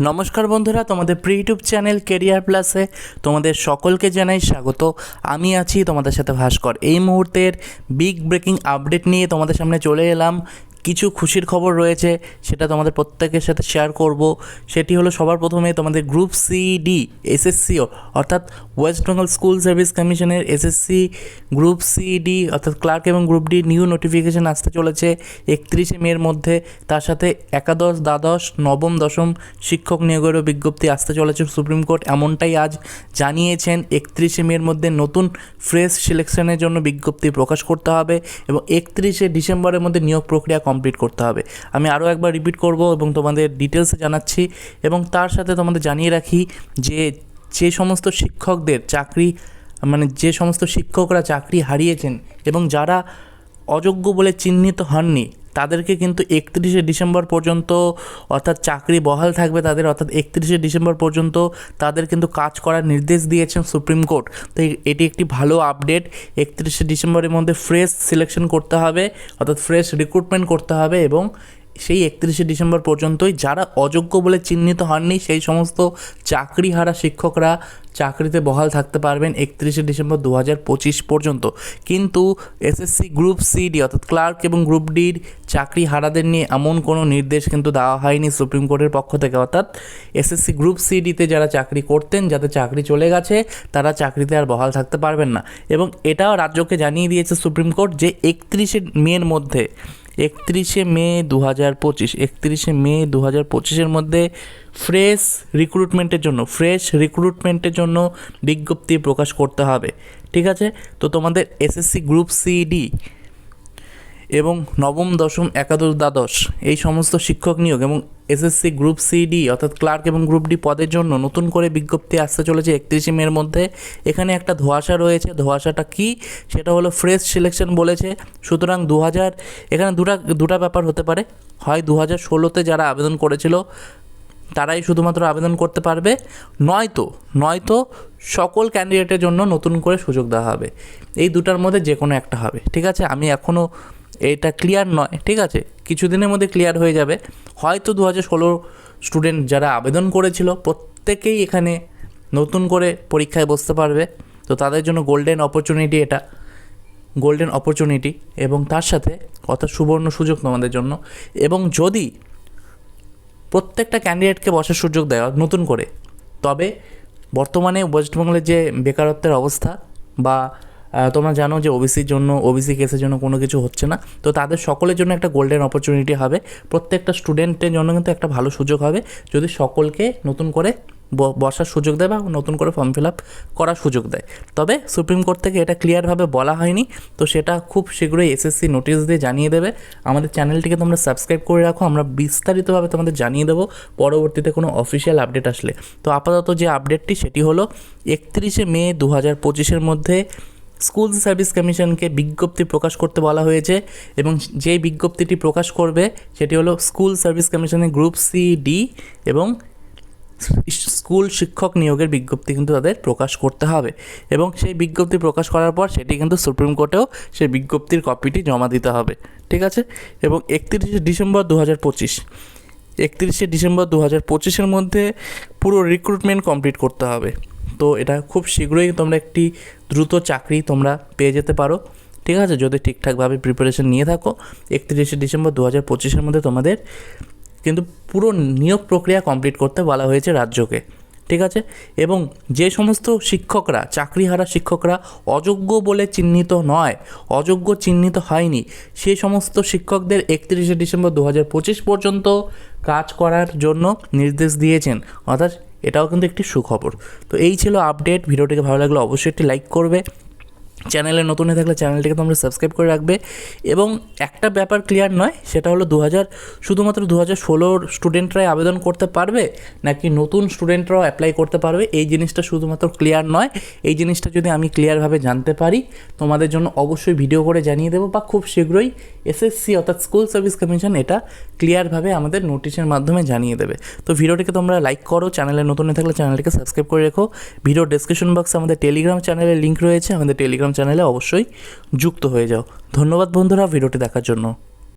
নমস্কার বন্ধুরা, তোমাদের প্রি ইউটিউব চ্যানেল কেরিয়ার প্লাসে তোমাদের সকলকে জানাই স্বাগত। আমি আছি তোমাদের সাথে ভাস্কর। এই মুহূর্তের বিগ ব্রেকিং আপডেট নিয়ে তোমাদের সামনে চলে এলাম। কিছু খুশির খবর রয়েছে, সেটা তোমাদের প্রত্যেকের সাথে শেয়ার করব। সেটি হলো সবার প্রথমে তোমাদের গ্রুপ সি ডি এসএসসিও অর্থাৎ ওয়েস্ট বেঙ্গল স্কুল সার্ভিস কমিশনের এসএসসি গ্রুপ সি ডি অর্থাৎ ক্লার্ক এবং গ্রুপ ডি নিউ নোটিফিকেশান আসতে চলেছে একত্রিশে মের মধ্যে। তার সাথে একাদশ, দ্বাদশ, নবম, দশম শিক্ষক নিয়োগেরও বিজ্ঞপ্তি আসতে চলেছে সুপ্রিম কোর্ট এমনটাই আজ জানিয়েছেন একত্রিশে মের মধ্যে নতুন ফ্রেশ সিলেকশনের জন্য বিজ্ঞপ্তি প্রকাশ করতে হবে এবং একত্রিশে ডিসেম্বরের মধ্যে নিয়োগ প্রক্রিয়া কমপ্লিট করতে হবে। আমি আরও একবার রিপিট করব এবং তোমাদের ডিটেলসে জানাচ্ছি এবং তার সাথে তোমাদের জানিয়ে রাখি যে যে সমস্ত শিক্ষকদের চাকরি মানে যে সমস্ত শিক্ষকরা চাকরি হারিয়েছেন এবং যারা অযোগ্য বলে চিহ্নিত হননি তাদেরকে কিন্তু একত্রিশে ডিসেম্বর পর্যন্ত অর্থাৎ চাকরি বহাল থাকবে তাদের, অর্থাৎ একত্রিশে ডিসেম্বর পর্যন্ত তাদের কিন্তু কাজ করার নির্দেশ দিয়েছেন সুপ্রিম কোর্ট। তো এটি একটি ভালো আপডেট। একত্রিশে ডিসেম্বরের মধ্যে ফ্রেশ সিলেকশন করতে হবে, অর্থাৎ ফ্রেশ রিক্রুটমেন্ট করতে হবে এবং সেই একত্রিশে ডিসেম্বর পর্যন্তই যারা অযোগ্য বলে চিহ্নিত হননি, সেই সমস্ত চাকরিহারা শিক্ষকরা চাকরিতে বহাল থাকতে পারবেন একত্রিশে ডিসেম্বর দু হাজার পঁচিশ পর্যন্ত। কিন্তু এসএসসি গ্রুপ সিডি অর্থাৎ ক্লার্ক এবং গ্রুপ ডির চাকরি হারাদের নিয়ে এমন কোনো নির্দেশ কিন্তু দেওয়া হয়নি সুপ্রিম কোর্টের পক্ষ থেকে। অর্থাৎ এসএসসি গ্রুপ সিডিতে যারা চাকরি করতেন যাদের চাকরি চলে গেছে, তারা চাকরিতে আর বহাল থাকতে পারবেন না। এবং এটাও রাজ্যকে জানিয়ে দিয়েছে সুপ্রিম কোর্ট যে একত্রিশে মের মধ্যে একত্রিশে মে দু হাজার পঁচিশ, একত্রিশে মে দু হাজার পঁচিশের মধ্যে ফ্রেশ রিক্রুটমেন্টের জন্য, ফ্রেশ রিক্রুটমেন্টের জন্য বিজ্ঞপ্তি প্রকাশ করতে হবে। ঠিক আছে? তো তোমাদের এসএসসি গ্রুপ সি ডি এবং নবম, দশম, একাদশ, দ্বাদশ এই সমস্ত শিক্ষক নিয়োগ এবং এসএসসি গ্রুপ সি, ডি অর্থাৎ ক্লার্ক এবং গ্রুপ ডি পদের জন্য নতুন করে বিজ্ঞপ্তি আসতে চলেছে একত্রিশে মের মধ্যে। এখানে একটা ধোঁয়াশা রয়েছে। ধোঁয়াশাটা কি? সেটা হলো ফ্রেশ সিলেকশন বলেছে। সুতরাং দু হাজার এখানে দুটা দুটা ব্যাপার হতে পারে। হয় দু হাজার ষোলোতে যারা আবেদন করেছিল, তারাই শুধুমাত্র আবেদন করতে পারবে। নয়তো নয়তো সকল ক্যান্ডিডেটের জন্য নতুন করে সুযোগ দেওয়া হবে। এই দুটার মধ্যে যে কোনো একটা হবে। ঠিক আছে? আমি এখনও এটা ক্লিয়ার নয়, ঠিক আছে? কিছুদিনের মধ্যে ক্লিয়ার হয়ে যাবে। হয়তো দু হাজার ষোলো স্টুডেন্ট যারা আবেদন করেছিল, প্রত্যেকেই এখানে নতুন করে পরীক্ষায় বসতে পারবে। তো তাদের জন্য গোল্ডেন অপরচুনিটি এটা। গোল্ডেন অপরচুনিটি এবং তার সাথে অর্থাৎ সুবর্ণ সুযোগ তোমাদের জন্য। এবং যদি প্রত্যেকটা ক্যান্ডিডেটকে বসার সুযোগ দেওয়া নতুন করে, তবে বর্তমানে ওয়েস্টবেঙ্গলের যে বেকারত্বের অবস্থা বা তোমরা জানো যে ওবিসির জন্য ওবিসি কেসের জন্য কোনো কিছু হচ্ছে না। তো তাদের সকলের জন্য একটা গোল্ডেন অপরচুনিটি হবে। প্রত্যেকটা স্টুডেন্টের জন্য কিন্তু একটা ভালো সুযোগ হবে। যদি সকলকে নতুন করে বসার সুযোগ দেয় বা নতুন করে ফর্ম ফিল আপ করার সুযোগ দেয়। তবে সুপ্রিম কোর্ট থেকে এটা ক্লিয়ারভাবে বলা হয়নি। তো সেটা খুব শীঘ্রই এসএসসি নোটিশ দিয়ে জানিয়ে দেবে। আমাদের চ্যানেলটিকে তোমরা সাবস্ক্রাইব করে রাখো। আমরা বিস্তারিতভাবে তোমাদের জানিয়ে দেবো। পরবর্তীতে কোনো অফিসিয়াল আপডেট আসলে। তো আপাতত যে আপডেটটি সেটি হলো, একত্রিশে মে দু হাজার পঁচিশের মধ্যে স্কুল সার্ভিস কমিশনকে বিজ্ঞপ্তি প্রকাশ করতে বলা হয়েছে এবং যেই বিজ্ঞপ্তিটি প্রকাশ করবে সেটি হলো স্কুল সার্ভিস কমিশনের গ্রুপ সি, ডি এবং স্কুল শিক্ষক নিয়োগের বিজ্ঞপ্তি কিন্তু তাদের প্রকাশ করতে হবে। এবং সেই বিজ্ঞপ্তি প্রকাশ করার পর সেটি কিন্তু সুপ্রিম কোর্টেও সেই বিজ্ঞপ্তির কপিটি জমা দিতে হবে। ঠিক আছে? এবং একত্রিশে ডিসেম্বর দু হাজার পঁচিশ একত্রিশে ডিসেম্বর দু হাজার পঁচিশের মধ্যে পুরো রিক্রুটমেন্ট কমপ্লিট করতে হবে। তো এটা খুব শীঘ্রই তোমরা একটি দ্রুত চাকরি তোমরা পেয়ে যেতে পারো। ঠিক আছে? যদি ঠিকঠাকভাবে প্রিপারেশন নিয়ে থাকো, একত্রিশে ডিসেম্বর দু হাজার পঁচিশের মধ্যে তোমাদের কিন্তু পুরো নিয়োগ প্রক্রিয়া কমপ্লিট করতে বলা হয়েছে রাজ্যকে। ঠিক আছে? এবং যে সমস্ত শিক্ষকরা, চাকরিহারা শিক্ষকরা অযোগ্য বলে চিহ্নিত নয়, অযোগ্য চিহ্নিত হয়নি, সে সমস্ত শিক্ষকদের একত্রিশে ডিসেম্বর দু হাজার পঁচিশ পর্যন্ত কাজ করার জন্য নির্দেশ দিয়েছেন। অর্থাৎ এটাও কিন্তু একটি সুখবর। তো এই ছিল আপডেট। ভিডিওটিকে ভালো লাগলে অবশ্যই একটি লাইক করবে। চ্যানেলে নতুন হয়ে থাকলে চ্যানেলটিকে তোমরা সাবস্ক্রাইব করে রাখবে। এবং একটা ব্যাপার ক্লিয়ার নয়, সেটা হলো দু হাজার শুধুমাত্র দু হাজার ষোলোর স্টুডেন্টরাই আবেদন করতে পারবে, নাকি নতুন স্টুডেন্টরাও অ্যাপ্লাই করতে পারবে? এই জিনিসটা শুধুমাত্র ক্লিয়ার নয়। এই জিনিসটা যদি আমি ক্লিয়ারভাবে জানতে পারি, তোমাদের জন্য অবশ্যই ভিডিও করে জানিয়ে দেবো, বা খুব শীঘ্রই এসএসসি অর্থাৎ স্কুল সার্ভিস কমিশন এটা ক্লিয়ারভাবে আমাদের নোটিশের মাধ্যমে জানিয়ে দেবে। তো ভিডিওটিকে তোমরা লাইক করো, চ্যানেলে নতুন হয়ে থাকলে চ্যানেলটিকে সাবস্ক্রাইব করে রেখো। ভিডিও ডেসক্রিপশন বক্সে আমাদের টেলিগ্রাম চ্যানেলের লিঙ্ক রয়েছে, আমাদের টেলিগ্রাম চ্যানেলে অবশ্যই যুক্ত হয়ে যাও। ধন্যবাদ বন্ধুরা ভিডিওটি দেখার জন্য।